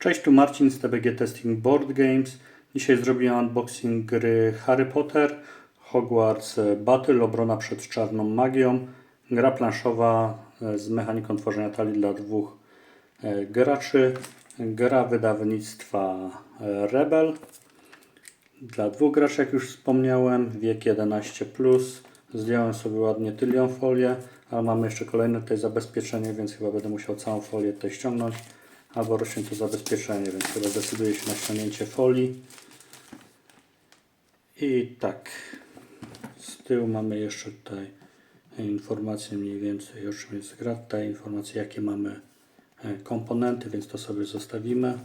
Cześć, tu Marcin z TBG Testing Board Games. Dzisiaj zrobiłem unboxing gry Harry Potter, Hogwarts Battle, obrona przed czarną magią. Gra planszowa e, z mechaniką tworzenia talii dla dwóch e, graczy. Gra wydawnictwa e, Rebel. Dla dwóch graczy, jak już wspomniałem, wiek 11+. Zdjąłem sobie ładnie tylią folię, ale mamy jeszcze kolejne tutaj zabezpieczenie, więc chyba będę musiał całą folię tutaj ściągnąć. Albo to zabezpieczenie, więc chyba decyduję się na ściągnięcie folii. I tak, z tyłu mamy jeszcze tutaj informacje mniej więcej o czym jest gra. Tutaj informacje jakie mamy e, komponenty, więc to sobie zostawimy.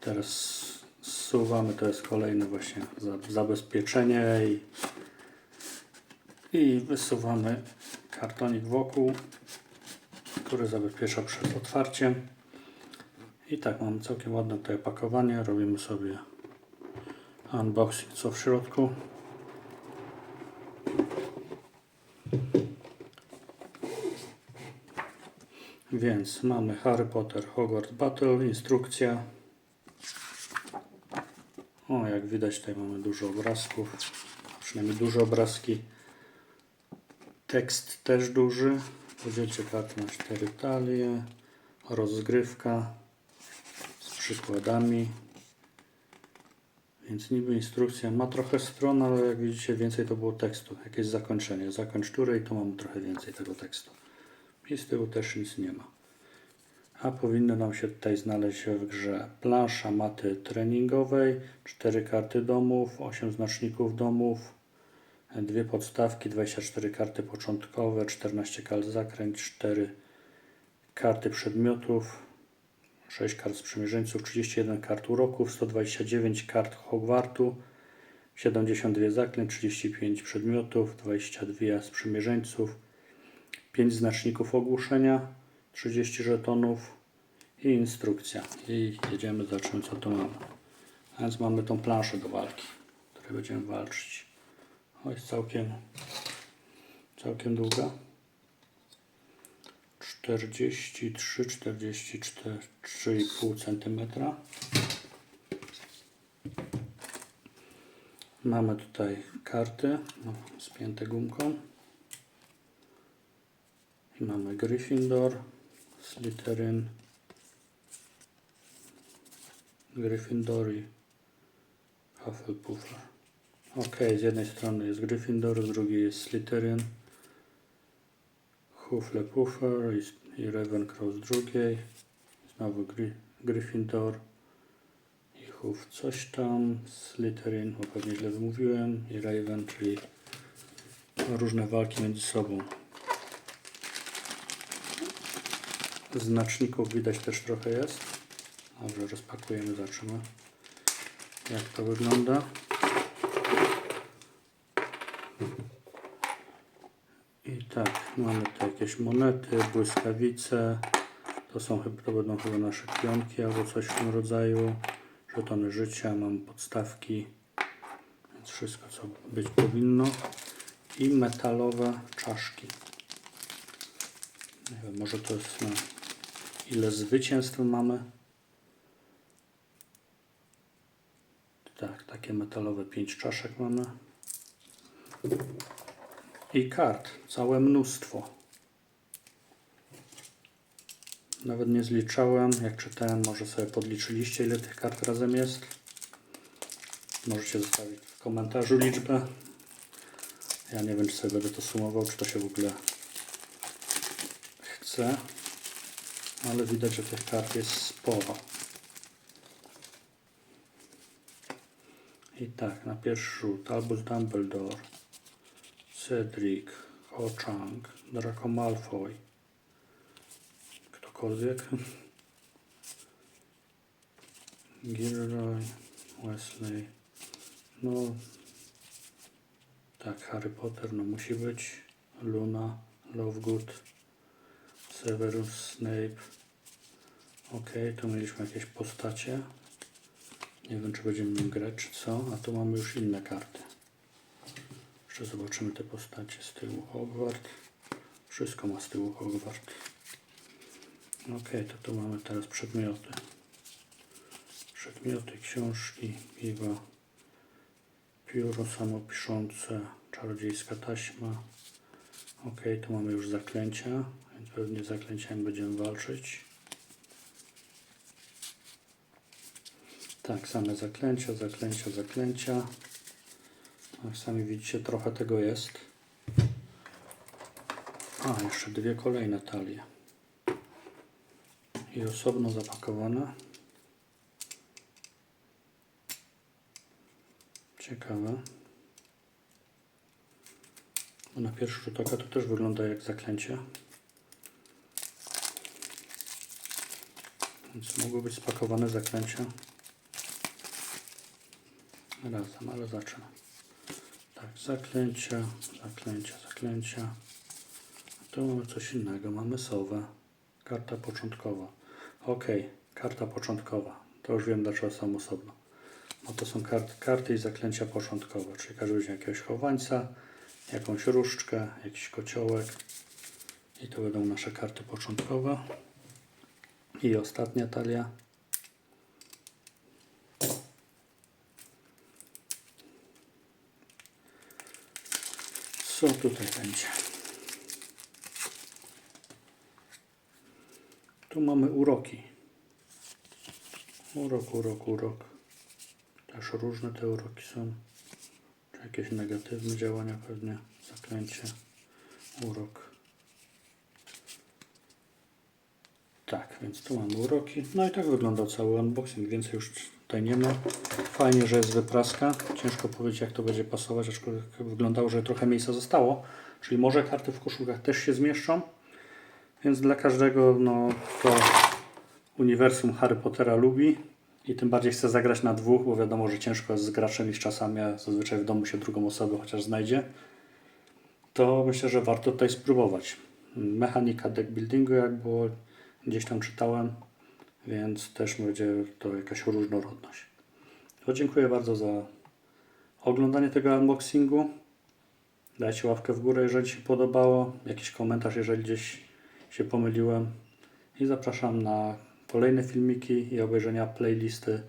Teraz zsuwamy, to jest kolejne właśnie za- zabezpieczenie i, i wysuwamy kartonik wokół, który zabezpiecza przed otwarciem. I tak mamy całkiem ładne tutaj opakowanie. Robimy sobie unboxing co w środku. Więc mamy Harry Potter Hogwarts Battle, instrukcja. O, jak widać tutaj mamy dużo obrazków, przynajmniej duże obrazki. Tekst też duży. Podzielcie kartę na cztery talie. Rozgrywka przykładami. Więc niby instrukcja ma trochę stron, ale jak widzicie więcej to było tekstu. Jakieś zakończenie. Zakończ i to mamy trochę więcej tego tekstu. I z tyłu też nic nie ma. A powinno nam się tutaj znaleźć w grze plansza maty treningowej, 4 karty domów, 8 znaczników domów, dwie podstawki, 24 karty początkowe, 14 kart zakręt, 4 karty przedmiotów, 6 kart sprzymierzeńców, 31 kart uroków, 129 kart Hogwartu, 72 zaklęć, 35 przedmiotów, 22 sprzymierzeńców, 5 znaczników ogłuszenia, 30 żetonów i instrukcja. I jedziemy, zobaczymy co tu mamy. Więc mamy tą planszę do walki, której będziemy walczyć. O, jest całkiem, całkiem długa. 43, 44, 3,5 cm. Mamy tutaj karty no, spięte gumką. I mamy Gryffindor, Slytherin, Gryffindor i Hufflepuff. Ok, z jednej strony jest Gryffindor, z drugiej jest Slytherin, Hufflepuffer i, i Ravenclaw z drugiej. Znowu Gry, Gryffindor i Huff coś tam, Slytherin, bo pewnie źle wymówiłem, i Raven, czyli różne walki między sobą. Znaczników widać też trochę jest. Dobrze, rozpakujemy, zobaczymy jak to wygląda. Tak, mamy tutaj jakieś monety, błyskawice. To są chyba, będą chyba nasze pionki albo coś w tym rodzaju. Żetony życia, mam podstawki, więc wszystko co być powinno. I metalowe czaszki. Nie wiem, może to jest na ile zwycięstw mamy. Tak, takie metalowe pięć czaszek mamy. I kart, całe mnóstwo. Nawet nie zliczałem, jak czytałem, może sobie podliczyliście ile tych kart razem jest. Możecie zostawić w komentarzu liczbę. Ja nie wiem, czy sobie będę to sumował, czy to się w ogóle chce. Ale widać, że tych kart jest sporo. I tak, na pierwszy rzut Albus Dumbledore, Cedric, Ho-Chang, Draco Malfoy, ktokolwiek, Gilroy, Wesley, no tak, Harry Potter, no musi być, Luna, Lovegood, Severus Snape, ok, tu mieliśmy jakieś postacie, nie wiem, czy będziemy grać, czy co. A tu mamy już inne karty. Jeszcze zobaczymy te postacie z tyłu Hogwart. Wszystko ma z tyłu Hogwart. Ok, to tu mamy teraz przedmioty. Przedmioty, książki, piwa, pióro samopiszące, czarodziejska taśma. Ok, tu mamy już zaklęcia, więc pewnie zaklęciami będziemy walczyć. Tak, same zaklęcia, zaklęcia, zaklęcia. Jak sami widzicie, trochę tego jest. A, jeszcze dwie kolejne talie. I osobno zapakowane. Ciekawe. Bo na pierwszy rzut oka to też wygląda jak zaklęcie. Więc mogły być spakowane zaklęcia razem, ale zacznę. Tak, zaklęcia, zaklęcia, zaklęcia. Tu mamy coś innego. Mamy sowę. Karta początkowa. Ok, karta początkowa. To już wiem, dlaczego są osobno. No to są kart, karty i zaklęcia początkowe, czyli każdy weźmie jakiegoś chowańca, jakąś różdżkę, jakiś kociołek i to będą nasze karty początkowe. I ostatnia talia. Co tutaj będzie? Tu mamy uroki. Urok, urok, urok. Też różne te uroki są. Jakieś negatywne działania pewnie. Zaklęcie. Urok. Tak, więc tu mamy uroki. No i tak wyglądał cały unboxing. Więcej już tutaj nie ma. Fajnie, że jest wypraska. Ciężko powiedzieć, jak to będzie pasować, aczkolwiek wyglądało, że trochę miejsca zostało. Czyli może karty w koszulkach też się zmieszczą. Więc dla każdego, no to uniwersum Harry Pottera lubi i tym bardziej chce zagrać na dwóch, bo wiadomo, że ciężko jest z graczem i z czasami, a zazwyczaj w domu się drugą osobę chociaż znajdzie, to myślę, że warto tutaj spróbować. Mechanika deck buildingu, jak było gdzieś tam czytałem, więc też będzie to jakaś różnorodność. To dziękuję bardzo za oglądanie tego unboxingu. Dajcie łapkę w górę, jeżeli się podobało, jakiś komentarz, jeżeli gdzieś się pomyliłem. I zapraszam na kolejne filmiki i obejrzenia playlisty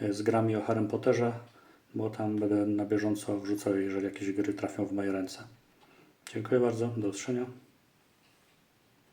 e, z grami o Harry Potterze, bo tam będę na bieżąco wrzucał, jeżeli jakieś gry trafią w moje ręce. Dziękuję bardzo, do usłyszenia.